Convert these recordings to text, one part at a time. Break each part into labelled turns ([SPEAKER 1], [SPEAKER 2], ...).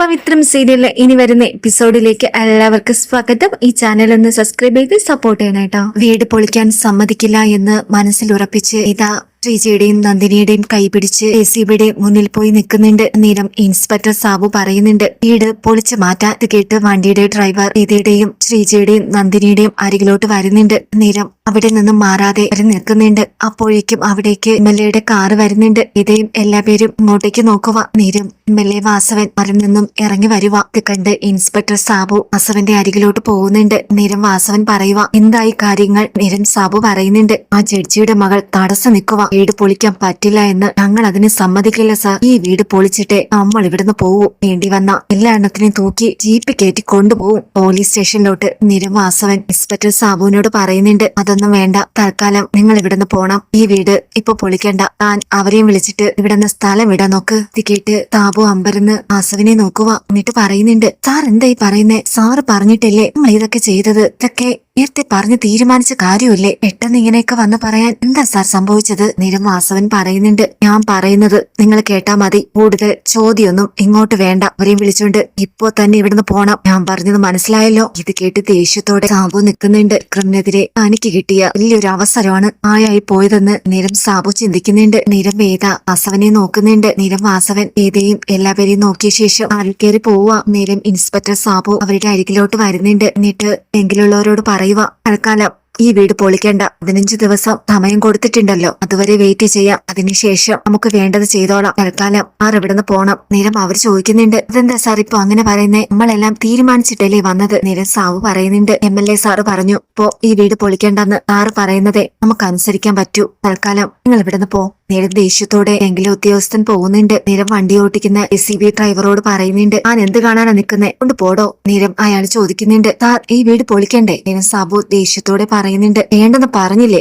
[SPEAKER 1] പവിത്രം സീരിയലിലെ ഇനി വരുന്ന എപ്പിസോഡിലേക്ക് എല്ലാവർക്കും സ്വാഗതം. ഈ ചാനൽ ഒന്ന് സബ്സ്ക്രൈബ് ചെയ്ത് സപ്പോർട്ട് ചെയ്യണേട്ടോ വീട് പൊളിക്കാൻ സമ്മതിക്കില്ല എന്ന് മനസ്സിൽ ഉറപ്പിച്ച് ഇതാ ശ്രീജിയുടെയും നന്ദിനിയുടെയും കൈപിടിച്ച് എ സി ബിയുടെ മുന്നിൽ പോയി നിൽക്കുന്നുണ്ട്. നേരം ഇൻസ്പെക്ടർ സാബു പറയുന്നുണ്ട് വീട് പൊളിച്ചു മാറ്റാൻ കേട്ട് വണ്ടിയുടെ ഡ്രൈവർ ഇതിയുടെയും ശ്രീജിയുടെയും നന്ദിനിയുടെയും അരികിലോട്ട് വരുന്നുണ്ട്. നേരം അവിടെ നിന്നും മാറാതെ അവർ നിൽക്കുന്നുണ്ട്. അപ്പോഴേക്കും അവിടേക്ക് എം എൽ എയുടെ കാറ് വരുന്നുണ്ട്. ഇതേയും എല്ലാ പേരും ഇങ്ങോട്ടേക്ക് നോക്കുക നേരം എം എൽ എ വാസവൻ മരം നിന്നും ഇറങ്ങി വരുക ഇത് കണ്ട് ഇൻസ്പെക്ടർ സാബു വാസവന്റെ അരികിലോട്ട് പോകുന്നുണ്ട്. നേരം വാസവൻ പറയുക എന്തായി കാര്യങ്ങൾ? നേരം സാബു പറയുന്നുണ്ട് ആ ജഡ്ജിയുടെ മകൾ തടസ്സം നിൽക്കുക വീട് പൊളിക്കാൻ പറ്റില്ല എന്ന് ഞങ്ങൾ അതിന് സമ്മതിക്കില്ല സാർ. ഈ വീട് പൊളിച്ചിട്ടേ നമ്മൾ ഇവിടുന്ന് പോകും വേണ്ടി വന്ന എല്ലാ എണ്ണത്തിനെയും തൂക്കി ജീപ്പ് കയറ്റി കൊണ്ടുപോകും പോലീസ് സ്റ്റേഷനിലോട്ട്. നിരം വാസവൻ ഇൻസ്പെക്ടർ സാബുവിനോട് പറയുന്നുണ്ട് അതൊന്നും വേണ്ട. തൽക്കാലം നിങ്ങൾ ഇവിടുന്ന് പോണം. ഈ വീട് ഇപ്പൊ പൊളിക്കണ്ട. താൻ അവരെയും വിളിച്ചിട്ട് ഇവിടുന്ന് സ്ഥലം ഇട നോക്ക്. ഇത് താപു അമ്പരന്ന് ആസുവിനെ നോക്കുക എന്നിട്ട് പറയുന്നുണ്ട് സാർ എന്തായി പറയുന്നേ? സാറ് പറഞ്ഞിട്ടില്ലേ? നമ്മൾ ഇതൊക്കെ ചെയ്തത്? ഇതൊക്കെ നേരത്തെ പറഞ്ഞു തീരുമാനിച്ച കാര്യമല്ലേ? പെട്ടെന്ന് ഇങ്ങനെയൊക്കെ വന്ന് പറയാൻ എന്താ സാർ സംഭവിച്ചത്? നിരം വാസവൻ പറയുന്നുണ്ട്. ഞാൻ പറയുന്നത് നിങ്ങൾ കേട്ടാ മതി. കൂടുതൽ ചോദ്യമൊന്നും ഇങ്ങോട്ട് വേണ്ട. അവരെയും വിളിച്ചുകൊണ്ട് ഇപ്പോ തന്നെ ഇവിടുന്ന് പോണം. ഞാൻ പറഞ്ഞത് മനസ്സിലായല്ലോ. ഇത് കേട്ട് ദേഷ്യത്തോടെ സാബു നിൽക്കുന്നുണ്ട്. വിക്രമിനെതിരെ തനിക്ക് കിട്ടിയ വലിയൊരു അവസരമാണ് ആയായി പോയതെന്ന് നിരം സാബു ചിന്തിക്കുന്നുണ്ട്. നിരം വേദ വാസവനെ നോക്കുന്നുണ്ട്. നിരം വാസവൻ വേദയും എല്ലാവരെയും നോക്കിയ ശേഷം ആരിൽ കയറി പോവുക. നിരം ഇൻസ്പെക്ടർ സാബു അവരുടെ അരികിലോട്ട് വരുന്നുണ്ട്. എന്നിട്ട് എങ്കിലുള്ളവരോട് പറയുക തൽക്കാലം ഈ വീട് പൊളിക്കേണ്ട. പതിനഞ്ച് ദിവസം സമയം കൊടുത്തിട്ടുണ്ടല്ലോ. അതുവരെ വെയിറ്റ് ചെയ്യാം. അതിനുശേഷം നമുക്ക് വേണ്ടത് ചെയ്തോളാം. തൽക്കാലം ആർ ഇവിടുന്ന് പോണം. നിരം അവർ ചോദിക്കുന്നുണ്ട്. അതെന്താ സാർ ഇപ്പൊ അങ്ങനെ പറയുന്നേ? നമ്മളെല്ലാം തീരുമാനിച്ചിട്ടല്ലേ വന്നത്? നിരം സാവു പറയുന്നുണ്ട്. എം എൽ എ സാറ് പറഞ്ഞു ഇപ്പോ ഈ വീട് പൊളിക്കേണ്ടെന്ന് സാറ് പറയുന്നതേ നമുക്ക് അനുസരിക്കാൻ പറ്റൂ. തൽക്കാലം നിങ്ങൾ ഇവിടുന്ന് പോ. നേരം ദേഷ്യത്തോടെ എങ്കിലും ഉദ്യോഗസ്ഥൻ പോകുന്നുണ്ട്. നേരം വണ്ടി ഓട്ടിക്കുന്ന എസ് സി ബി ഡ്രൈവറോട് പറയുന്നുണ്ട് ഞാൻ എന്ത് കാണാനാ നിൽക്കുന്നേ? കൊണ്ട് പോടോ. നേരം അയാൾ ചോദിക്കുന്നുണ്ട് സാർ ഈ വീട് പൊളിക്കണ്ടേ? നേരം സാബു ദേഷ്യത്തോടെ പറയുന്നുണ്ട് വേണ്ടെന്ന് പറഞ്ഞില്ലേ?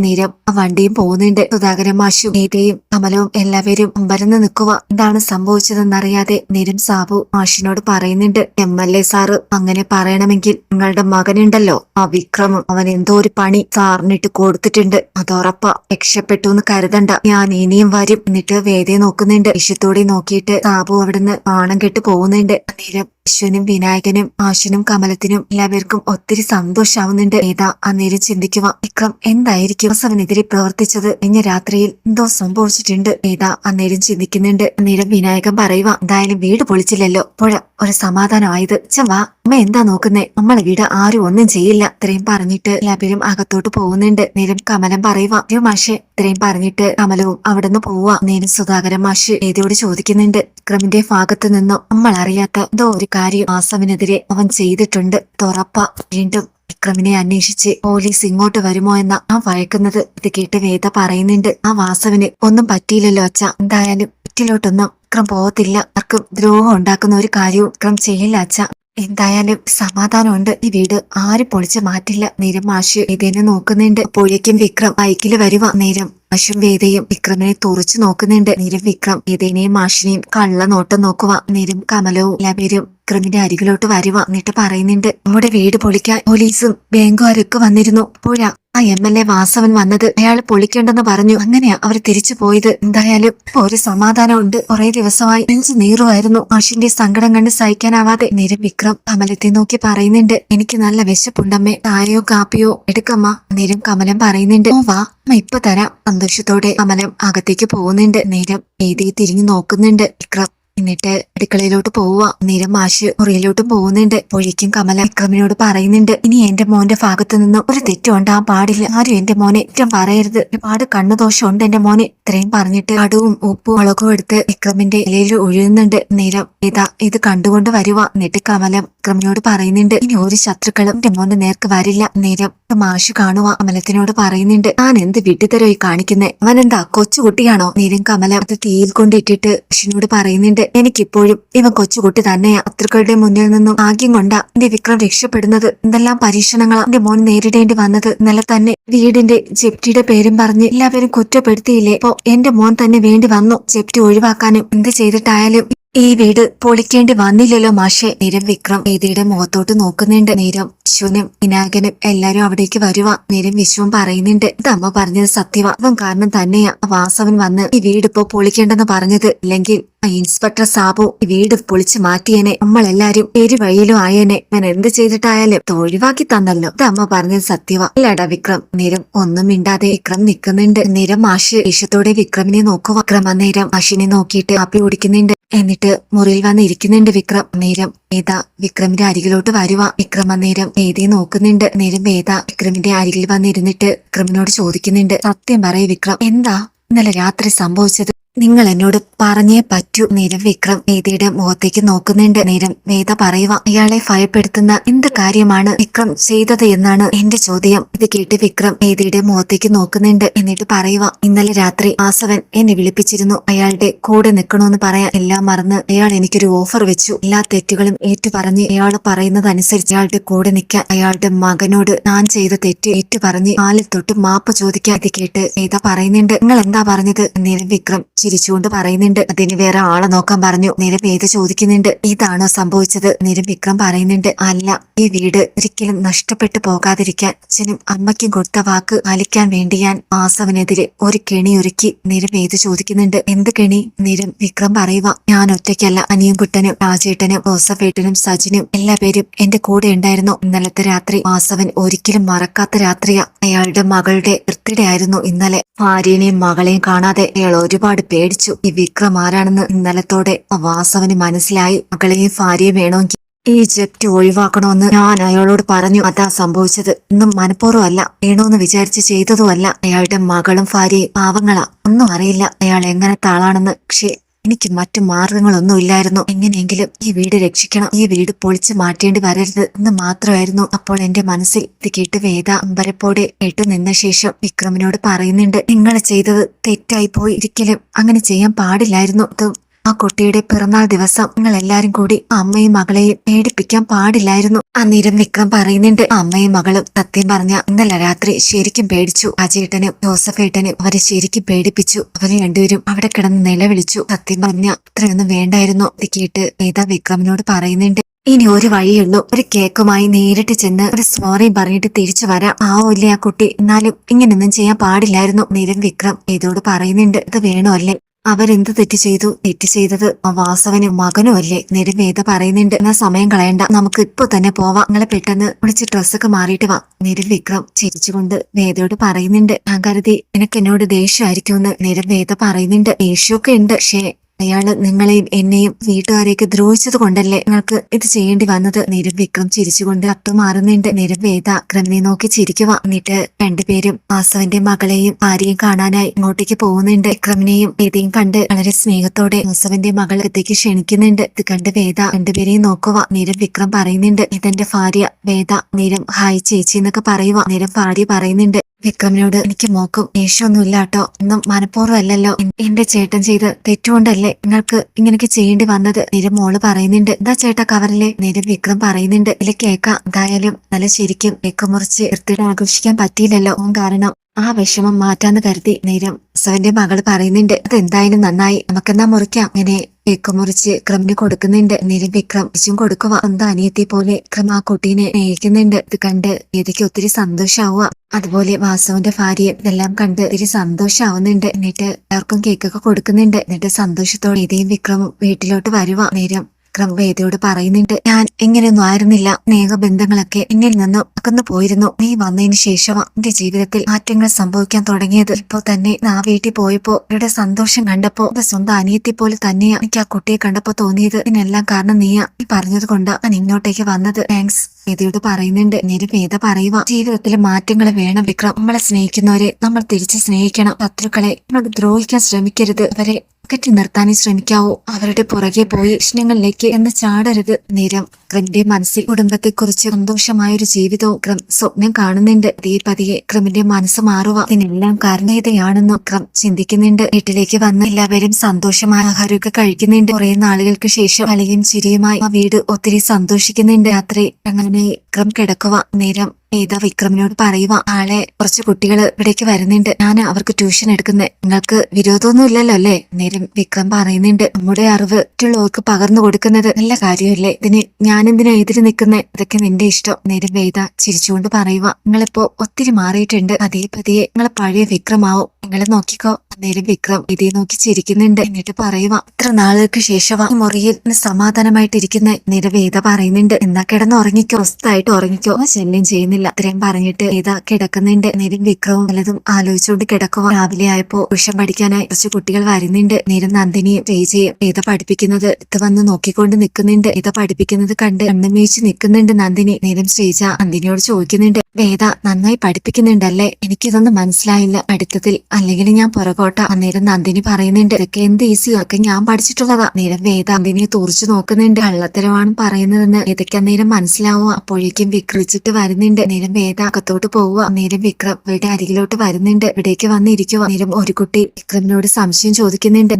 [SPEAKER 1] ആ വണ്ടിയും പോകുന്നുണ്ട്. സുധാകരൻ മാഷും നീതയും കമലവും എല്ലാവരും അമ്പരന്ന് നിൽക്കുക. എന്താണ് സംഭവിച്ചതെന്നറിയാതെ നേരം സാബു മാഷിനോട് പറയുന്നുണ്ട് എം എൽ എ സാറ് അങ്ങനെ പറയണമെങ്കിൽ നിങ്ങളുടെ മകനുണ്ടല്ലോ ആ വിക്രമം അവൻ എന്തോ ഒരു പണി സാറിനിട്ട് കൊടുത്തിട്ടുണ്ട്. അതോറപ്പ രക്ഷപ്പെട്ടു എന്ന് കരുതണ്ട. ഞാൻ ഇനിയും വരും എന്നിട്ട് വേദയെ നോക്കുന്നുണ്ട്. വിഷയത്തോടെ നോക്കിയിട്ട് സാബു അവിടുന്ന് പാണം കെട്ട് പോകുന്നുണ്ട്. അന്നേരം വിശ്വനും വിനായകനും ആശനും കമലത്തിനും എല്ലാവർക്കും ഒത്തിരി സന്തോഷാവുന്നുണ്ട്. ഏതാ അന്നേരം ചിന്തിക്കുക. വിക്രം എന്തായിരിക്കും? അവനെതിരെ പ്രവർത്തിച്ചത് കഴിഞ്ഞ രാത്രിയിൽ എന്തോ സംഭവിച്ചിട്ടുണ്ട്. ഏതാ അന്നേരം ചിന്തിക്കുന്നുണ്ട്. അന്നേരം വിനായകൻ പറയുക എന്തായാലും വീട് പൊളിച്ചില്ലല്ലോ. പുഴ ഒരു സമാധാനമായത്. ചവാ അമ്മ എന്താ നോക്കുന്നേ? നമ്മളെ വീട് ആരും ഒന്നും ചെയ്യില്ല. ഇത്രയും പറഞ്ഞിട്ട് എല്ലാവരും അകത്തോട്ട് പോകുന്നുണ്ട്. നേരം കമലം പറയുക "അയ്യോ മാഷെ. ഇത്രയും പറഞ്ഞിട്ട് കമലവും അവിടുന്ന് പോവാ നേരം സുധാകരൻ മാഷ് ഏതിയോട് ചോദിക്കുന്നുണ്ട്. വിക്രമിന്റെ ഭാഗത്ത് നിന്നോ? നമ്മൾ അറിയാത്ത എന്തോ ഒരു കാര്യം ആസമിനെതിരെ അവൻ ചെയ്തിട്ടുണ്ട്. തുറപ്പ. വീണ്ടും വിക്രമിനെ അന്വേഷിച്ച് പോലീസ് ഇങ്ങോട്ട് വരുമോ എന്ന ആ വഴക്കുന്നത് ഇത് കേട്ട് വേദ പറയുന്നുണ്ട്. ആ വാസവിന് ഒന്നും പറ്റിയില്ലല്ലോ അച്ഛ. എന്തായാലും വീട്ടിലോട്ടൊന്നും വിക്രം പോകത്തില്ല ആർക്കും ദ്രോഹം ഉണ്ടാക്കുന്ന ഒരു കാര്യവും വിക്രം ചെയ്യില്ല അച്ഛ. എന്തായാലും സമാധാനമുണ്ട്. ഈ വീട് ആര് പൊളിച്ച് മാറ്റില്ല. നേരം മാഷ് ഇതിനെ നോക്കുന്നുണ്ട്. അപ്പോഴേക്കും വിക്രം ബൈക്കിൽ വരുവ. നേരം മാഷും വേദയും വിക്രമിനെ തുറച്ചു നോക്കുന്നുണ്ട്. നേരം വിക്രം വേദേനെയും മാഷിനെയും കള്ള നോട്ടം നോക്കുക നേരം കമലവും എല്ലാവരും വിക്രമിന്റെ അരികിലോട്ട് വരുക എന്നിട്ട് പറയുന്നുണ്ട് നമ്മുടെ വീട് പൊളിക്കാൻ പോലീസും ബാങ്കുകാരൊക്കെ വന്നിരുന്നു. പോരാ. ആ എം എൽ എ വാസവൻ വന്നത് അയാൾ പൊളിക്കണ്ടെന്ന് പറഞ്ഞു. അങ്ങനെയാ അവർ തിരിച്ചു പോയത്. എന്തായാലും ഇപ്പൊ ഒരു സമാധാനം ഉണ്ട് കുറെ ദിവസമായി നെഞ്ചു നീറുമായിരുന്നു. മാഷിന്റെ സങ്കടം കണ്ട് സഹിക്കാനാവാതെ നേരം വിക്രം കമലത്തെ നോക്കി പറയുന്നുണ്ട് എനിക്ക് നല്ല വിശപ്പുണ്ടമ്മേ. ചായയോ കാപ്പിയോ എടുക്കമ്മ. നേരം കമലം പറയുന്നുണ്ട് ഓ വാ. ഇപ്പൊ തരാം. സന്തോഷത്തോടെ കമലം അകത്തേക്ക് പോകുന്നുണ്ട്. നേരം എഴുതി തിരിഞ്ഞു നോക്കുന്നുണ്ട് വിക്രം. എന്നിട്ട് അടുക്കളയിലോട്ട് പോവുക. നേരം മാഷ് മുറിയിലോട്ട് പോകുന്നുണ്ട്. പൊഴിക്കും കമല വിക്രമിനോട് പറയുന്നുണ്ട്. ഇനി എന്റെ മോന്റെ ഭാഗത്തു നിന്നും ഒരു തെറ്റും ഉണ്ടാകാൻ പാടില്ല. ആരും എന്റെ മോനെ കുറ്റം പറയരുത്. ഒരുപാട് കണ്ണുദോഷം ഉണ്ട് എന്റെ മോനെ. ഇത്രയും പറഞ്ഞിട്ട് കടുവും ഉപ്പും മുളകും എടുത്ത് വിക്രമിന്റെ ഇലയിൽ ഒഴുകുന്നുണ്ട്. നേരം ഇതാ ഇത് കണ്ടുകൊണ്ട് വരുക എന്നിട്ട് കമല വിക്രമിനോട് പറയുന്നുണ്ട്. ഇനി ഒരു ശത്രുക്കളും എന്റെ മോന്റെ നേർക്ക് വരില്ല. നേരം മാഷ് കാണുക കമലത്തിനോട് പറയുന്നുണ്ട്. ഞാൻ എന്ത് വിട്ടിത്തരോ ഈ കാണിക്കുന്നേ അവനെന്താ കൊച്ചുകുട്ടിയാണോ? നേരം കമല അത് തീയിൽ കൊണ്ടിട്ടിട്ട് മാഷിനോട് പറയുന്നുണ്ട്. എനിക്കിപ്പോഴും ഇവൻ കൊച്ചുകുട്ടി തന്നെയാ ശത്രുക്കളുടെ മുന്നിൽ നിന്നും ആകെയും കൊണ്ടാ എന്റെ വിക്രം രക്ഷപ്പെടുന്നത്. എന്തെല്ലാം പരീക്ഷണങ്ങളാ എന്റെ മോൻ നേരിടേണ്ടി വന്നത്. ഇന്നലെ തന്നെ വീടിന്റെ ജപ്റ്റിയുടെ പേരും പറഞ്ഞ് എല്ലാവരും കുറ്റപ്പെടുത്തിയില്ലേ? ഇപ്പോ എന്റെ മോൻ തന്നെ വേണ്ടി വന്നു. ജപ്റ്റി ഒഴിവാക്കാനും എന്ത് ചെയ്തിട്ടായാലും ഈ വീട് പൊളിക്കേണ്ടി വന്നില്ലല്ലോ മാഷെ. നിരം വിക്രം വേദിയുടെ മുഖത്തോട്ട് നോക്കുന്നുണ്ട്. നേരം വിശ്വനും വിനായകനും എല്ലാരും അവിടേക്ക് വരുവാ. നേരം വിശ്വം പറയുന്നുണ്ട്. ഇത് അമ്മ പറഞ്ഞത് സത്യവ. അവൻ കാരണം തന്നെയാ. വാസവൻ വന്ന് ഈ വീട് ഇപ്പോ പൊളിക്കേണ്ടെന്ന് പറഞ്ഞത്. ഇല്ലെങ്കിൽ ഇൻസ്പെക്ടർ സാബു ഈ വീട് പൊളിച്ചു മാറ്റിയനെ. നമ്മളെല്ലാരും പേര് വഴിയിലും ആയേനെ. ഞാൻ എന്ത് ചെയ്തിട്ടായാലും തൊഴിവാക്കി തന്നല്ലോ. ഇത് അമ്മ പറഞ്ഞത് സത്യവ. ഇല്ലടാ വിക്രം. നേരം ഒന്നും മിണ്ടാതെ വിക്രം നിൽക്കുന്നുണ്ട്. നേരം മാഷ് ഈശത്തോടെ വിക്രമിനെ നോക്കുക വിക്രം അന്നേരം മാഷിനെ നോക്കിയിട്ട് ആപ്പി കുടിക്കുന്നുണ്ട്. എന്നിട്ട് മുറിയിൽ വന്ന് ഇരിക്കുന്നുണ്ട് വിക്രം. നേരം വേദ വിക്രമിന്റെ അരികിലോട്ട് വരുവ. വിക്രം നേരം വേദയെ നോക്കുന്നുണ്ട്. നേരം വേദ വിക്രമിന്റെ അരികിൽ വന്നിരുന്നിട്ട് വിക്രമിനോട് ചോദിക്കുന്നുണ്ട്. സത്യം പറയ വിക്രം. എന്താ ഇന്നലെ രാത്രി സംഭവിച്ചത്? നിങ്ങൾ എന്നോട് പറഞ്ഞേ പറ്റൂ. നേരം വിക്രം വേദിയുടെ മുഖത്തേക്ക് നോക്കുന്നുണ്ട്. നേരം വേദ പറയുക അയാളെ ഭയപ്പെടുത്തുന്ന എന്ത് കാര്യമാണ് വിക്രം ചെയ്തത് എന്നാണ് എന്റെ ചോദ്യം. ഇത് കേട്ട് വിക്രം വേദിയുടെ മുഖത്തേക്ക് നോക്കുന്നുണ്ട്. എന്നിട്ട് പറയുക ഇന്നലെ രാത്രി ആസവൻ എന്നെ വിളിപ്പിച്ചിരുന്നു. അയാളുടെ കൂടെ നിൽക്കണമെന്ന് പറയാൻ എല്ലാം മറന്ന് അയാൾ എനിക്കൊരു ഓഫർ വെച്ചു. എല്ലാ തെറ്റുകളും ഏറ്റു പറഞ്ഞ് അയാൾ പറയുന്നതനുസരിച്ച് അയാളുടെ കൂടെ നിൽക്കാൻ അയാളുടെ മകനോട് ഞാൻ ചെയ്ത തെറ്റ് ഏറ്റു പറഞ്ഞ് കാലിൽ തൊട്ട് മാപ്പ് ചോദിക്കാൻ ഇത് കേട്ട് വേദ പറയുന്നുണ്ട്. നിങ്ങൾ എന്താ പറഞ്ഞത്? നേരം വിക്രം ചിരിച്ചുകൊണ്ട് പറയുന്നുണ്ട്. അതിന് വേറെ ആളെ നോക്കാൻ പറഞ്ഞു. നിരം ഏത് ചോദിക്കുന്നുണ്ട്? ഇതാണോ സംഭവിച്ചത്? നിരം വിക്രം പറയുന്നുണ്ട്. അല്ല ഈ വീട് ഒരിക്കലും നഷ്ടപ്പെട്ടു പോകാതിരിക്കാൻ. അച്ഛനും അമ്മയ്ക്കും കൊടുത്ത വാക്ക് പാലിക്കാൻ വേണ്ടി ഞാൻ വാസവനെതിരെ ഒരു കെണി ഒരുക്കി നിരം ഏത് ചോദിക്കുന്നുണ്ട്? എന്ത് കെണി? നിരം വിക്രം പറയുക ഞാൻ ഒറ്റയ്ക്കല്ല. അനിയും കുട്ടനും രാജേട്ടനും ജോസഫേട്ടനും സജിനും എല്ലാ പേരും എന്റെ കൂടെ ഉണ്ടായിരുന്നു. ഇന്നലത്തെ രാത്രി മാസവൻ ഒരിക്കലും മറക്കാത്ത രാത്രിയാ. അയാളുടെ മകളുടെ ബർത്ത്ഡേ ആയിരുന്നു ഇന്നലെ. ഭാര്യനെയും മകളെയും കാണാതെ അയാൾ ഒരുപാട് പേടിച്ചു. ഈ വിക്രം ആരാണെന്ന് ഇന്നലത്തോടെ വാസവന് മനസ്സിലായി. മകളെയും ഭാര്യയും വേണമെങ്കിൽ ഈ ജപ്റ്റ് ഒഴിവാക്കണമെന്ന് ഞാൻ അയാളോട് പറഞ്ഞു. അതാ സംഭവിച്ചത്. ഇന്നും മനഃപൂർവമല്ല വേണോന്ന് വിചാരിച്ച് ചെയ്തതുമല്ല. അയാളുടെ മകളും ഭാര്യയും പാവങ്ങളാ. ഒന്നും അറിയില്ല. അയാൾ എങ്ങനെ താളാണെന്ന്. പക്ഷേ എനിക്ക് മറ്റു മാർഗങ്ങളൊന്നും ഇല്ലായിരുന്നു. എങ്ങനെയെങ്കിലും ഈ വീട് രക്ഷിക്കണം. ഈ വീട് പൊളിച്ച് മാറ്റേണ്ടി വരരുത് എന്ന് മാത്രമായിരുന്നു അപ്പോൾ എന്റെ മനസ്സിൽ ഇത് കേട്ട് വേദ അമ്പരപ്പോടെ കേട്ടു നിന്ന ശേഷം വിക്രമിനോട് പറയുന്നുണ്ട് നിങ്ങൾ ചെയ്തത് തെറ്റായി പോയി. ഒരിക്കലും അങ്ങനെ ചെയ്യാൻ പാടില്ലായിരുന്നു. ഇത് ആ കുട്ടിയുടെ പിറന്നാൾ ദിവസം നിങ്ങൾ എല്ലാരും കൂടി അമ്മയും മകളെയും പേടിപ്പിക്കാൻ പാടില്ലായിരുന്നു. അന്നേരം വിക്രം പറയുന്നുണ്ട് അമ്മയും മകളും സത്യം പറഞ്ഞ ഇന്നലെ രാത്രി ശരിക്കും പേടിച്ചു. അജയേട്ടനും ജോസഫേട്ടനും അവരെ ശരിക്കും പേടിപ്പിച്ചു. അവർ രണ്ടുപേരും അവിടെ കിടന്ന് നിലവിളിച്ചു. സത്യം പറഞ്ഞ ഇത്രയൊന്നും വേണ്ടായിരുന്നു. കേട്ട് വേദ വിക്രമിനോട് പറയുന്നുണ്ട് ഇനി ഒരു വഴിയുള്ളൂ ഒരു കേക്കുമായി നേരിട്ട് ചെന്ന് ഒരു സോറിയും പറഞ്ഞിട്ട് തിരിച്ചു വരാം. ആ ഇല്ലേ ആ കുട്ടി. എന്നാലും ഇങ്ങനെയൊന്നും ചെയ്യാൻ പാടില്ലായിരുന്നു. നിരൻ വിക്രം ഇതോട് പറയുന്നുണ്ട് ഇത് വേണോ അല്ലേ? അവരെന്ത് തെറ്റ് ചെയ്തു? തെറ്റ് ചെയ്തത് വാസവനും മകനും അല്ലേ? നിരവേദ പറയുന്നുണ്ട് എന്നാ സമയം കളയണ്ട. നമുക്ക് ഇപ്പൊ തന്നെ പോവാം. നിങ്ങളെ പെട്ടെന്ന് വിളിച്ച് ഡ്രസ്സൊക്കെ മാറിയിട്ട് വാ. നിരം വിക്രം ചിരിച്ചുകൊണ്ട് വേദയോട് പറയുന്നുണ്ട് ഞാൻ കരുതി നിനക്ക് എന്നോട് ദേഷ്യമായിരിക്കുമെന്ന് വേദ പറയുന്നുണ്ട്. ദേഷ്യമൊക്കെ ഉണ്ട് പക്ഷേ അയാൾ നിങ്ങളെയും എന്നെയും വീട്ടുകാരെയൊക്കെ ദ്രോഹിച്ചത് കൊണ്ടല്ലേ നിങ്ങൾക്ക് ഇത് ചെയ്യേണ്ടി വന്നത്? നിരം വിക്രം ചിരിച്ചുകൊണ്ട് അട്ടുമാറുന്നുണ്ട് നിരം വേദ ക്രമിനെ നോക്കി ചിരിക്കുക എന്നിട്ട് രണ്ടുപേരും വാസവന്റെ മകളെയും ഭാര്യയും കാണാനായി ഇങ്ങോട്ടേക്ക് പോകുന്നുണ്ട്. വിക്രമിനെയും വേദയും കണ്ട് വളരെ സ്നേഹത്തോടെ വാസവന്റെ മകൾ ഇതേക്ക് ക്ഷണിക്കുന്നുണ്ട്. ഇത് കണ്ട് വേദ? രണ്ടുപേരെയും നോക്കുക നിരം വിക്രം പറയുന്നുണ്ട് ഇതെന്റെ ഭാര്യ വേദ. നിരം ഹായ് ചേച്ചി എന്നൊക്കെ പറയുക നിരം ഭാര്യ പറയുന്നുണ്ട് വിക്രമിനോട് എനിക്ക് മോക്കും ദേഷ്യമൊന്നുമില്ല കേട്ടോ ഒന്നും മനഃപൂർവമല്ലല്ലോ. എന്റെ ചേട്ടൻ ചെയ്ത് തെറ്റുകൊണ്ടല്ലേ നിങ്ങൾക്ക് ഇങ്ങനെയൊക്കെ ചെയ്യേണ്ടി വന്നത്? നിരം മോൾ പറയുന്നുണ്ട്. എന്താ ചേട്ടാ കവറിലെ. നിരം വിക്രം പറയുന്നുണ്ട്. ഇല്ല കേൾക്കാം. എന്തായാലും നല്ല ശരിക്കും കേക്ക് മുറിച്ച് വൃത്തിയുടെ ആഘോഷിക്കാൻ പറ്റിയില്ലല്ലോ. ഓൻ കാരണം ആ വിഷമം മാറ്റാന്ന് കരുതി നേരം സവന്റെ മകൾ പറയുന്നുണ്ട്. അതെന്തായാലും നന്നായി. നമുക്കെന്നാ മുറിക്കാം. ഇങ്ങനെ കേക്ക് മുറിച്ച് ക്രമിന് കൊടുക്കുന്നുണ്ട്. നേരം വിക്രം ഇച്ചും കൊടുക്കുക എന്താ അനിയത്തെ പോലെ ക്രമ ആ കുട്ടീനെ സ്നേഹിക്കുന്നുണ്ട്. ഇത് കണ്ട് ഏതൊക്കെ ഒത്തിരി സന്തോഷാവുക അതുപോലെ വാസവന്റെ ഭാര്യ ഇതെല്ലാം കണ്ട് ഒത്തിരി സന്തോഷാവുന്നുണ്ട്. എന്നിട്ട് എല്ലാവർക്കും കേക്കൊക്കെ കൊടുക്കുന്നുണ്ട്. എന്നിട്ട് സന്തോഷത്തോടെ ഇതേയും വിക്രമും വീട്ടിലോട്ട് വരുവാ. നേരം വിക്രം വേദയോട് പറയുന്നുണ്ട് ഞാൻ ഇങ്ങനെയൊന്നും ആയിരുന്നില്ല. സ്നേഹബന്ധങ്ങളൊക്കെ എന്നിൽ നിന്നും അകന്നു പോയിരുന്നു. നീ വന്നതിന് ശേഷമാ എന്റെ ജീവിതത്തിൽ മാറ്റങ്ങൾ സംഭവിക്കാൻ തുടങ്ങിയത്. ഇപ്പോ തന്നെ ആ വീട്ടിൽ പോയപ്പോ അവരുടെ സന്തോഷം കണ്ടപ്പോ എന്റെ സ്വന്തം അനിയത്തി പോലെ തന്നെയാ എനിക്ക് ആ കുട്ടിയെ കണ്ടപ്പോ തോന്നിയത്. ഇതിനെല്ലാം കാരണം നീയാ. നീ പറഞ്ഞത് കൊണ്ടാ ഞാൻ ഇങ്ങോട്ടേക്ക് വന്നത്. താങ്ക്സ് വേദയോട് പറയുന്നുണ്ട് നേരെ വേദ പറയുക ജീവിതത്തിൽ മാറ്റങ്ങൾ വേണം വിക്രം. നമ്മളെ സ്നേഹിക്കുന്നവരെ നമ്മൾ തിരിച്ച് സ്നേഹിക്കണം. ശത്രുക്കളെ നമ്മൾ ദ്രോഹിക്കാൻ ശ്രമിക്കരുത്. അവരെ അകറ്റി നിർത്താനേ ശ്രമിക്കാവൂ. അവരുടെ പുറകെ പോയി പ്രശ്നങ്ങളിലേക്ക് എന്ന് ചാടരുത്. നേരം. ക്രമിന്റെ മനസ്സിൽ കുടുംബത്തെക്കുറിച്ച് സന്തോഷമായ ഒരു ജീവിതവും ക്രം സ്വപ്നം കാണുന്നുണ്ട്. പതിയെ പതിയെ ക്രമിന്റെ മനസ്സ് മാറുക ഇതിനെല്ലാം കാരണീയതയാണെന്നും ക്രം ചിന്തിക്കുന്നുണ്ട്. വീട്ടിലേക്ക് വന്ന് എല്ലാവരും സന്തോഷമായ ആഹാരമൊക്കെ കഴിക്കുന്നുണ്ട്. കുറെ നാളുകൾക്ക് ശേഷം കളിയും ചിരിയുമായി ആ വീട് ഒത്തിരി സന്തോഷിക്കുന്നുണ്ട്. രാത്രി അങ്ങനെ ക്രം കിടക്കുക നേരം ഏതാ വിക്രമിനോട് പറയുക ആളെ കുറച്ച് കുട്ടികൾ ഇവിടേക്ക് വരുന്നുണ്ട്. ഞാൻ അവർക്ക് ട്യൂഷൻ എടുക്കുന്നത് നിങ്ങൾക്ക് വിരോധമൊന്നും ഇല്ലല്ലോ അല്ലേ? നേരം വിക്രം പറയുന്നുണ്ട്. നമ്മുടെ അറിവ് മറ്റുള്ളവർക്ക് പകർന്നു കൊടുക്കുന്നത് നല്ല കാര്യമല്ലേ? ഇതിന് ഞാൻ എന്തിനാ എതിര് നിൽക്കുന്നത് ഇതൊക്കെ നിന്റെ ഇഷ്ടം. നേരം വേദ ചിരിച്ചുകൊണ്ട് പറയുക നിങ്ങളിപ്പോ ഒത്തിരി മാറിയിട്ടുണ്ട്. അതേ പതിയെ നിങ്ങളെ പഴയ വിക്രമാവും. നിങ്ങൾ നോക്കിക്കോ. നേരം വിക്രം ഇതേ നോക്കി ചിരിക്കുന്നുണ്ട്. എന്നിട്ട് പറയുക ഇത്ര നാളുകൾക്ക് ശേഷമാ മുറിയിൽ സമാധാനമായിട്ടിരിക്കുന്ന? നിരവേദ പറയുന്നുണ്ട് എന്നാ കിടന്ന് ഉറങ്ങിക്കോ. സ്വസ്ഥായിട്ട് ഉറങ്ങിക്കോ ശല്യം ചെയ്യുന്നില്ല. ഇത്രയും പറഞ്ഞിട്ട് ഏതാ കിടക്കുന്നുണ്ട്? നേരം വിക്രവും പലതും ആലോചിച്ചുകൊണ്ട് കിടക്കുക രാവിലെ ആയപ്പോ വിഷം പഠിക്കാനായി കുറച്ച് കുട്ടികൾ വരുന്നുണ്ട്. നേരം നന്ദിനിയും ചേച്ചിയും വേദ പഠിപ്പിക്കുന്നത്? ഇത് വന്ന് നോക്കിക്കൊണ്ട് നിൽക്കുന്നുണ്ട്. വേദ പഠിപ്പിക്കുന്നത് കണ്ട് കണ്ണുമീഴ്ച നിൽക്കുന്നുണ്ട് നന്ദിനി. നേരം ശ്രീജ നന്ദിനിയോട് ചോദിക്കുന്നുണ്ട്. വേദ നന്നായി പഠിപ്പിക്കുന്നുണ്ടല്ലേ? എനിക്കിതൊന്നും മനസ്സിലായില്ല. പഠിത്തത്തിൽ അല്ലെങ്കിൽ ഞാൻ പുറകോട്ട. അന്നേരം നന്ദിനി പറയുന്നുണ്ട് ഇതൊക്കെ എന്ത് ഈസി? ഒക്കെ ഞാൻ പഠിച്ചിട്ടുള്ളതാ. നേരം വേദ നന്ദിനിയെ തുറച്ചു നോക്കുന്നുണ്ട്. കള്ളത്തരമാണ് പറയുന്നതെന്ന് ഇതൊക്കെ അന്നേരം മനസ്സിലാവുക അപ്പോഴേക്കും വിക്രിച്ചിട്ട് വരുന്നുണ്ട്. നേരം വേദ അകത്തോട്ട് പോവുക. നീലം വിക്രം ഇവിടെ അരികിലോട്ട് വരുന്നുണ്ട്. ഇവിടേക്ക് വന്നിരിക്കുക നേരം ഒരു കുട്ടി വിക്രമിനോട് സംശയം ചോദിക്കുന്നുണ്ട്.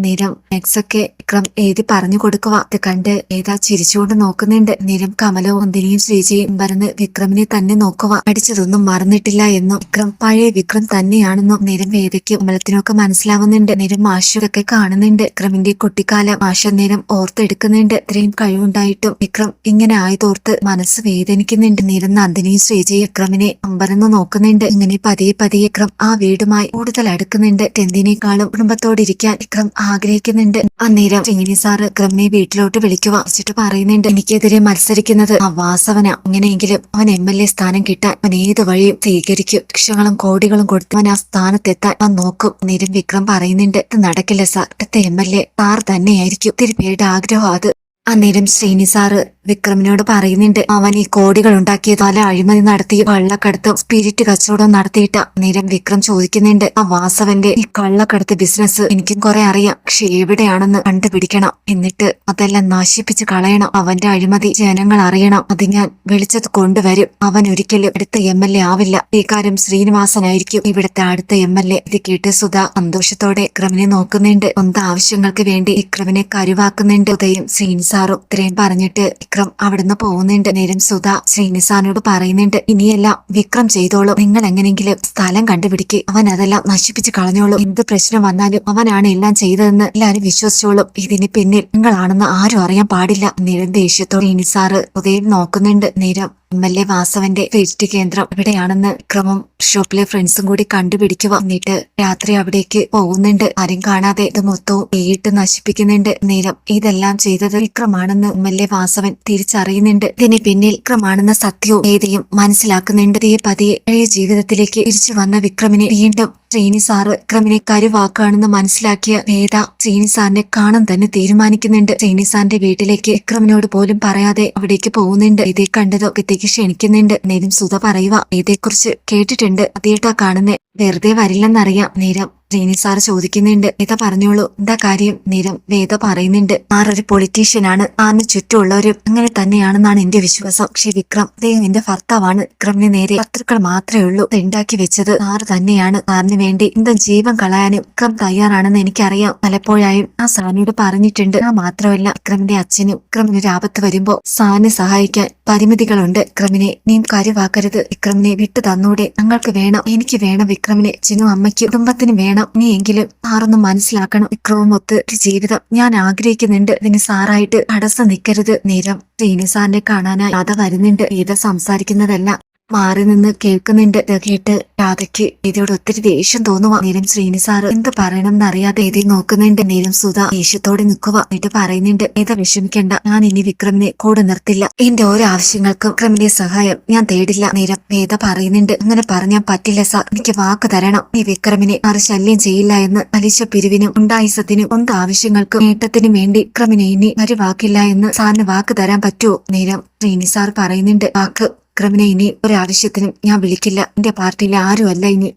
[SPEAKER 1] നെക്സ് ഒക്കെ വിക്രം എഴുതി പറഞ്ഞു കൊടുക്കുക? ഇത് കണ്ട് ഏതാ ചിരിച്ചുകൊണ്ട് നോക്കുന്നുണ്ട്. നേരം കമലവും ഒന്നിനെയും ശ്രീജയും പറഞ്ഞ് വിക്രമിനെ തന്നെ നോക്കുക. പഠിച്ചതൊന്നും മറന്നിട്ടില്ല എന്നും. വിക്രം പഴയ വിക്രം തന്നെയാണെന്നും നേരം വേദയ്ക്ക് അമലത്തിനൊക്കെ മനസ്സിലാവുന്നുണ്ട്. നേരം മാഷൊക്കെ കാണുന്നുണ്ട്. വിക്രമിന്റെ കുട്ടിക്കാലം മാഷ നേരം ഓർത്തെടുക്കുന്നുണ്ട്. ഇത്രയും കഴിവുണ്ടായിട്ടും വിക്രം ഇങ്ങനെ ആയതോർത്ത് മനസ്സ് വേദനിക്കുന്നുണ്ട്. നേരം നന്ദിനിയും ശ്രീജയും വിക്രമിനെ അമ്പരന്ന് നോക്കുന്നുണ്ട്. ഇങ്ങനെ പതിയെ പതിയെ വിക്രം ആ വീടുമായി കൂടുതൽ അടുക്കുന്നുണ്ട്. ടെന്തിനേക്കാളും കുടുംബത്തോടിരിക്കാൻ വിക്രം ആഗ്രഹിക്കുന്നുണ്ട്. അന്നേരം ചെങ്ങിനി സാറ് വിക്രമിനെ വീട്ടിലോട്ട് വിളിക്കുക വെച്ചിട്ട് പറയുന്നുണ്ട്. എനിക്കെതിരെ മത്സരിക്കുന്നത് ആ വാസവന അങ്ങനെയെങ്കിലും അവൻ എം എൽ എ സ്ഥാനം കിട്ടാൻ അവൻ ഏത് വഴിയും സ്വീകരിക്കും. ലക്ഷങ്ങളും കോടികളും കൊടുത്ത് അവൻ ആ സ്ഥാനത്തെത്താൻ അവൻ നോക്കും. നേരം വിക്രം പറയുന്നുണ്ട് ഇത് നടക്കില്ല സാർ. അടുത്ത എം എൽ എ സാർ തന്നെയായിരിക്കും. ഒത്തിരി പേരുടെ ആഗ്രഹം അത്. അന്നേരം ശ്രീനി സാറ് വിക്രമിനോട് പറയുന്നുണ്ട്. അവൻ ഈ കോടികൾ ഉണ്ടാക്കിയ പല അഴിമതി നടത്തി കള്ളക്കടത്ത് സ്പിരിറ്റ് കച്ചവടം നടത്തിയിട്ട് നേരം വിക്രം ചോദിക്കുന്നുണ്ട് ആ വാസവന്റെ ഈ കള്ളക്കടത്ത് ബിസിനസ് എനിക്കും കുറെ അറിയാം. പക്ഷെ എവിടെയാണെന്ന് കണ്ടുപിടിക്കണം. എന്നിട്ട് അതെല്ലാം നശിപ്പിച്ച് കളയണം. അവന്റെ അഴിമതി ജനങ്ങൾ അറിയണം. അത് ഞാൻ വെളിച്ചത്ത് കൊണ്ടുവരും. അവൻ ഒരിക്കലും അടുത്ത എം എൽ എ ആവില്ല. ഈ കാര്യം ശ്രീനിവാസനായിരിക്കും. ഇവിടുത്തെ അടുത്ത എം എൽ എ ഇത് കേട്ട് സുധ സന്തോഷത്തോടെ വിക്രമിനെ നോക്കുന്നുണ്ട്. സ്വന്തം ആവശ്യങ്ങൾക്ക് വേണ്ടി വിക്രമിനെ കരുവാക്കുന്നുണ്ട്. ഉദയം ശ്രീനി സാറും ഇത്രയും പറഞ്ഞിട്ട് വിക്രം അവിടുന്ന് പോകുന്നുണ്ട്. നേരം സുധ ശ്രീനിസാനോട് പറയുന്നുണ്ട് ഇനിയെല്ലാം വിക്രം ചെയ്തോളൂ. നിങ്ങൾ എങ്ങനെങ്കിലും സ്ഥലം കണ്ടുപിടിക്ക്. അവൻ അതെല്ലാം നശിപ്പിച്ച് കളഞ്ഞോളൂ. എന്ത് പ്രശ്നം വന്നാലും അവനാണ് എല്ലാം ചെയ്തതെന്ന് എല്ലാരും വിശ്വസിച്ചോളും. ഇതിന് പിന്നിൽ നിങ്ങളാണെന്ന് ആരും അറിയാൻ പാടില്ല. നേരം ദേഷ്യത്തോടെ ഇനി സാറ് ഉദയം നോക്കുന്നുണ്ട്. നേരം എം എൽ എ വാസവന്റെ വെയിറ്റ് കേന്ദ്രം എവിടെയാണെന്ന് ക്രമം ഷോപ്പിലെ ഫ്രണ്ട്സും കൂടി കണ്ടുപിടിക്കുക എന്നിട്ട് രാത്രി അവിടേക്ക് പോകുന്നുണ്ട്. ആരും കാണാതെ ഇത് മൊത്തവും ഏയിട്ട് നശിപ്പിക്കുന്നുണ്ട്. നേരം ഇതെല്ലാം ചെയ്തത് വിക്രമാണെന്ന് എം എൽ എ വാസവൻ തിരിച്ചറിയുന്നുണ്ട്. ഇതിന് പിന്നിൽ വിക്രമാണെന്ന സത്യവും ഏതയും മനസ്സിലാക്കുന്നുണ്ട്. പതിയെ പഴയ ജീവിതത്തിലേക്ക് തിരിച്ചു വന്ന വിക്രമിനെ വീണ്ടും ശ്രീനി സാറ് വിക്രമിനെ കരുവാക്കാണെന്ന് മനസ്സിലാക്കിയ വേദ ശ്രീനി സാറിനെ കാണാൻ തന്നെ തീരുമാനിക്കുന്നുണ്ട്. ശ്രീനി സാറിന്റെ വീട്ടിലേക്ക് വിക്രമിനോട് പോലും പറയാതെ അവിടേക്ക് പോകുന്നുണ്ട്. ഇതേ കണ്ടതോ ഇതേക്ക് ക്ഷണിക്കുന്നുണ്ട്. നേരം സുധ പറയുക ഇതേക്കുറിച്ച് കേട്ടിട്ടുണ്ട്. അതേട്ടാ കാണുന്നേ. വെറുതെ വരില്ലെന്നറിയാം. നേരം ശ്രീനി സാർ ചോദിക്കുന്നുണ്ട്. വേദ പറഞ്ഞോളൂ. എന്താ കാര്യം? നിരം വേദ പറയുന്നുണ്ട്. സാർ ഒരു പൊളിറ്റീഷ്യനാണ് സാറിന് ചുറ്റുമുള്ളവരും അങ്ങനെ തന്നെയാണെന്നാണ് എന്റെ വിശ്വാസം. പക്ഷെ വിക്രം അദ്ദേഹം എന്റെ ഭർത്താവാണ്. വിക്രമിന് നേരെ ശത്രുക്കൾ മാത്രമേ ഉള്ളൂ. ഉണ്ടാക്കി വെച്ചത് സാർ തന്നെയാണ്. സാറിന് വേണ്ടി എന്തും ജീവൻ കളയാനും വിക്രം തയ്യാറാണെന്ന് എനിക്കറിയാം. പലപ്പോഴായും ആ സാനിയോട് പറഞ്ഞിട്ടുണ്ട്. ആ മാത്രമല്ല വിക്രമിന്റെ അച്ഛനും വിക്രമിന് ഒരു ആപത്ത് വരുമ്പോ സാനെ സഹായിക്കാൻ പരിമിതികളുണ്ട്. വിക്രമിനെ നീ കാര്യവാക്കരുത് വിക്രമിനെ വിട്ടു തന്നൂടെ. ഞങ്ങൾക്ക് വേണം. എനിക്ക് വേണം വിക്രമിനെ അച്ഛനും അമ്മയ്ക്കും കുടുംബത്തിനും വേണം. നീയെങ്കിലും സാറൊന്ന് മനസ്സിലാക്കണം. വിക്രവും ഒത്ത് ഒരു ജീവിതം. ഞാൻ ആഗ്രഹിക്കുന്നുണ്ട്. ഇതിന് സാറായിട്ട് തടസ്സം നിൽക്കരുത്. നേരം ശ്രീനി സാറിനെ കാണാനായി കഥ വരുന്നുണ്ട്. ഗീത സംസാരിക്കുന്നതല്ല. മാറി നിന്ന് കേൾക്കുന്നുണ്ട് കേട്ട് രാധയ്ക്ക് ഇതിയോട് ഒത്തിരി ദേഷ്യം തോന്നുക നേരം ശ്രീനി സാറ് എന്ത് പറയണം എന്നറിയാതെ ഇതി നോക്കുന്നുണ്ട്. നേരം സുധ ദേഷ്യത്തോടെ നിൽക്കുക എന്നിട്ട് പറയുന്നുണ്ട് ഏതാ വിഷമിക്കേണ്ട. ഞാൻ ഇനി വിക്രമിനെ കൂടെ നിർത്തില്ല. എന്റെ ഓരോ ആവശ്യങ്ങൾക്കും വിക്രമിന്റെ സഹായം ഞാൻ തേടില്ല. നേരം വേദ പറയുന്നുണ്ട് അങ്ങനെ പറഞ്ഞാൽ പറ്റില്ല സാർ. എനിക്ക് വാക്ക് തരണം. ഈ വിക്രമിനെ ആറ് ശല്യം ചെയ്യില്ല എന്ന് പലിശ പിരിവിനും ഉണ്ടായിസത്തിനും സ്വന്തം ആവശ്യങ്ങൾക്കും നേട്ടത്തിനും വേണ്ടി വിക്രമിനെ ഇനി ഒരു വാക്കില്ല എന്ന് സാറിന് വാക്ക് തരാൻ പറ്റുമോ നേരം ശ്രീനി സാർ പറയുന്നുണ്ട് വാക്ക് വിക്രമിനെ ഇനി ഒരാവശ്യത്തിനും ഞാൻ വിളിക്കില്ല. എന്റെ പാർട്ടിയിലെ ആരുമല്ല ഇനി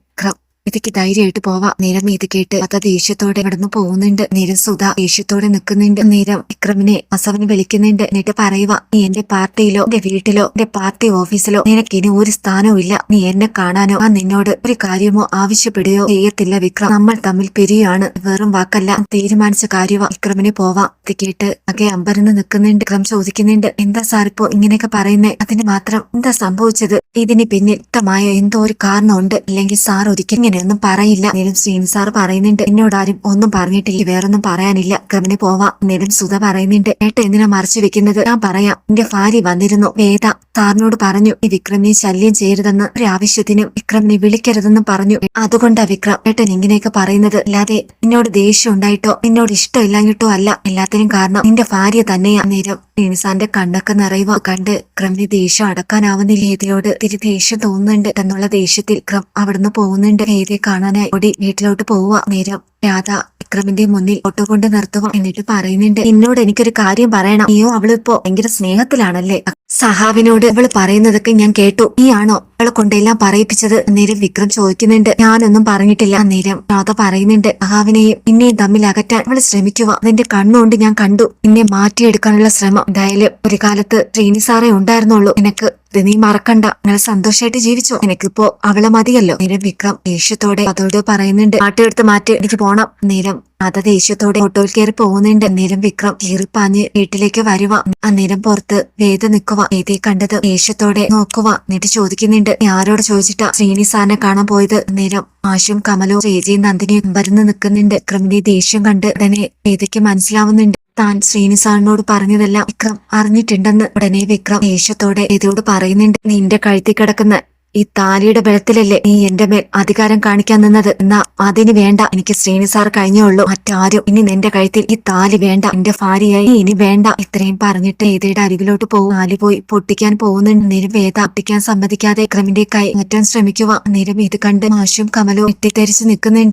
[SPEAKER 1] ഇതൊക്കെ ധൈര്യമായിട്ട് പോവാം. നേരം കേട്ട് അത ദേഷ്യത്തോടെ കടന്നു പോകുന്നുണ്ട്. നേരം സുധ ദേഷ്യത്തോടെ നിൽക്കുന്നുണ്ട്. നേരം വിക്രമിനെ അസവന് വിളിക്കുന്നുണ്ട്. എന്നിട്ട് പറയുക നീ എന്റെ പാർട്ടിയിലോ എന്റെ വീട്ടിലോ എന്റെ പാർട്ടി ഓഫീസിലോ നിനക്ക് ഇനി ഒരു സ്ഥാനവും ഇല്ല. നീ എന്നെ കാണാനോ ആ നിന്നോട് ഒരു കാര്യമോ ആവശ്യപ്പെടുകയോ ചെയ്യത്തില്ല വിക്രം. നമ്മൾ തമ്മിൽ പിരിയാണ്. വെറും വാക്കല്ല. തീരുമാനിച്ച കാര്യമാ വിക്രമിന് പോവാം. കേട്ട് അകെ അമ്പരന്ന് നിൽക്കുന്നുണ്ട്. വിക്രം ചോദിക്കുന്നുണ്ട് എന്താ സാർ ഇപ്പോ ഇങ്ങനെയൊക്കെ പറയുന്നേ? അതിന് മാത്രം എന്താ സംഭവിച്ചത്? ഇതിന് പിന്നിൽ എന്തോ ഒരു കാരണമുണ്ട്. അല്ലെങ്കിൽ സാർ ഒരിക്കലും ഇങ്ങനെയൊന്നും പറയില്ല. നേരം ശ്രീനി സാർ പറയുന്നുണ്ട്. എന്നോട് ആരും ഒന്നും പറഞ്ഞിട്ടില്ല. വേറൊന്നും പറയാനില്ല. ക്രമിന് പോവാ. നേരം സുധ പറയുന്നുണ്ട്. ഏട്ട എന്തിനാ മറച്ചു വെക്കുന്നത്? ഞാൻ പറയാം. എന്റെ ഭാര്യ വന്നിരുന്നു. വേദ സാറിനോട് പറഞ്ഞു ഈ വിക്രമിനെ ശല്യം ചെയ്യരുതെന്ന്. ഒരു ആവശ്യത്തിനും വിക്രമിനെ വിളിക്കരുതെന്നും പറഞ്ഞു. അതുകൊണ്ടാ വിക്രം ഏട്ടൻ ഇങ്ങനെയൊക്കെ പറയുന്നത്. അല്ലാതെ എന്നോട് ദേഷ്യം ഉണ്ടായിട്ടോ? എന്നോട് ഇഷ്ടമില്ലാഞ്ഞിട്ടോ അല്ല. എല്ലാത്തിനും കാരണം നിന്റെ ഭാര്യ തന്നെയാ. നേരം ശ്രീനിസാന്റെ കണ്ണൊക്കെ നിറയുക കണ്ട് ക്രമിന് ദേഷ്യം അടക്കാനാവുന്നില്ല. രീതിയോട് തിരി ദേഷ്യം തോന്നുന്നുണ്ട്. എന്നുള്ള ദേഷ്യത്തിൽ ക്രം അവിടുന്ന് പോകുന്നുണ്ട്. ഏതയെ കാണാനായി ഓടി വീട്ടിലോട്ട് പോവുക. നേരം രാധ വിക്രമിന്റെ മുന്നിൽ ഓട്ടോ കൊണ്ട് നിർത്തുക എന്നിട്ട് പറയുന്നുണ്ട് എന്നോട് എനിക്കൊരു കാര്യം പറയണം. നീയോ അവളിപ്പോ ഭയങ്കര സ്നേഹത്തിലാണല്ലേ? സഹാവിനോട് അവൾ പറയുന്നതൊക്കെ ഞാൻ കേട്ടു. നീയാണോ അവളെ കൊണ്ടെല്ലാം പറയിപ്പിച്ചത്? അന്നേരം വിക്രം ചോദിക്കുന്നുണ്ട്. ഞാനൊന്നും പറഞ്ഞിട്ടില്ല അന്നേരം രാധ പറയുന്നുണ്ട്. സഹാവിനെയും പിന്നെയും തമ്മിൽ അകറ്റാൻ അവൾ ശ്രമിക്കുക. അതിന്റെ കണ്ണുകൊണ്ട് ഞാൻ കണ്ടു. നിന്നെ മാറ്റിയെടുക്കാനുള്ള ശ്രമം. എന്തായാലും ഒരു കാലത്ത് ശ്രീനി സാറേ ഉണ്ടായിരുന്നുള്ളൂ. എനിക്ക് ഇത് നീ മറക്കണ്ട. നിങ്ങൾ സന്തോഷമായിട്ട് ജീവിച്ചോ? എനിക്കിപ്പോ അവളെ മതിയല്ലോ? നേരം വിക്രം ദേഷ്യത്തോടെ അതോട് പറയുന്നുണ്ട്. മാറ്റിയെടുത്ത് മാറ്റി എനിക്ക് പോണം. നേരം അത ദേഷ്യത്തോടെ ഓട്ടോയിൽ കയറി പോകുന്നുണ്ട്. നേരം വിക്രം കീറിപ്പാഞ്ഞ് വീട്ടിലേക്ക് വരുക അന്നേരം പുറത്ത് വേദ നിൽക്കുക വേദയെ കണ്ടത് ദേഷ്യത്തോടെ നോക്കുക എന്നിട്ട് ചോദിക്കുന്നുണ്ട്. "നീ ആരോട് ചോദിച്ചിട്ടാ ശ്രീനി സാറിനെ കാണാൻ പോയത്? നേരം ആശും കമലോ ശ്രീജയും നന്ദിനിയും വരുന്ന് നിൽക്കുന്നുണ്ട്. ക്രമിനി ദേഷ്യം കണ്ട് ഉടനെ വേദയ്ക്ക് മനസ്സിലാവുന്നുണ്ട്. താൻ ശ്രീനി സാറിനോട് പറഞ്ഞതെല്ലാം വിക്രം അറിഞ്ഞിട്ടുണ്ടെന്ന് ഉടനെ വിക്രം ദേഷ്യത്തോടെ വേദയോട് പറയുന്നുണ്ട്. നിന്റെ കഴുത്തി കിടക്കുന്ന ഈ താലിയുടെ ബലത്തിലല്ലേ നീ എന്റെ മേൽ അധികാരം കാണിക്കാൻ നിന്നത്? എന്നാ അതിന് വേണ്ട. എനിക്ക് ശ്രീനി സാർ കഴിഞ്ഞേ ഉള്ളൂ. മറ്റാരും ഇനി നിന്റെ കഴുത്തിൽ ഈ താലി വേണ്ട. എന്റെ ഭാര്യയായി ഇനി വേണ്ട. ഇത്രയും പറഞ്ഞിട്ട് ഏതയുടെ അരികിലോട്ട് പോകും? താലി പോയി പൊട്ടിക്കാൻ പോകുന്നുണ്ട്. നിരം വേദ പൊട്ടിക്കാൻ സമ്മതിക്കാതെ ക്രമിന്റെ കൈ മാറ്റാൻ ശ്രമിക്കുക. നിരം ഇത് കണ്ട് മാഷും കമലവും എട്ടിത്തെരിച്ച് നിൽക്കുന്നുണ്ട്.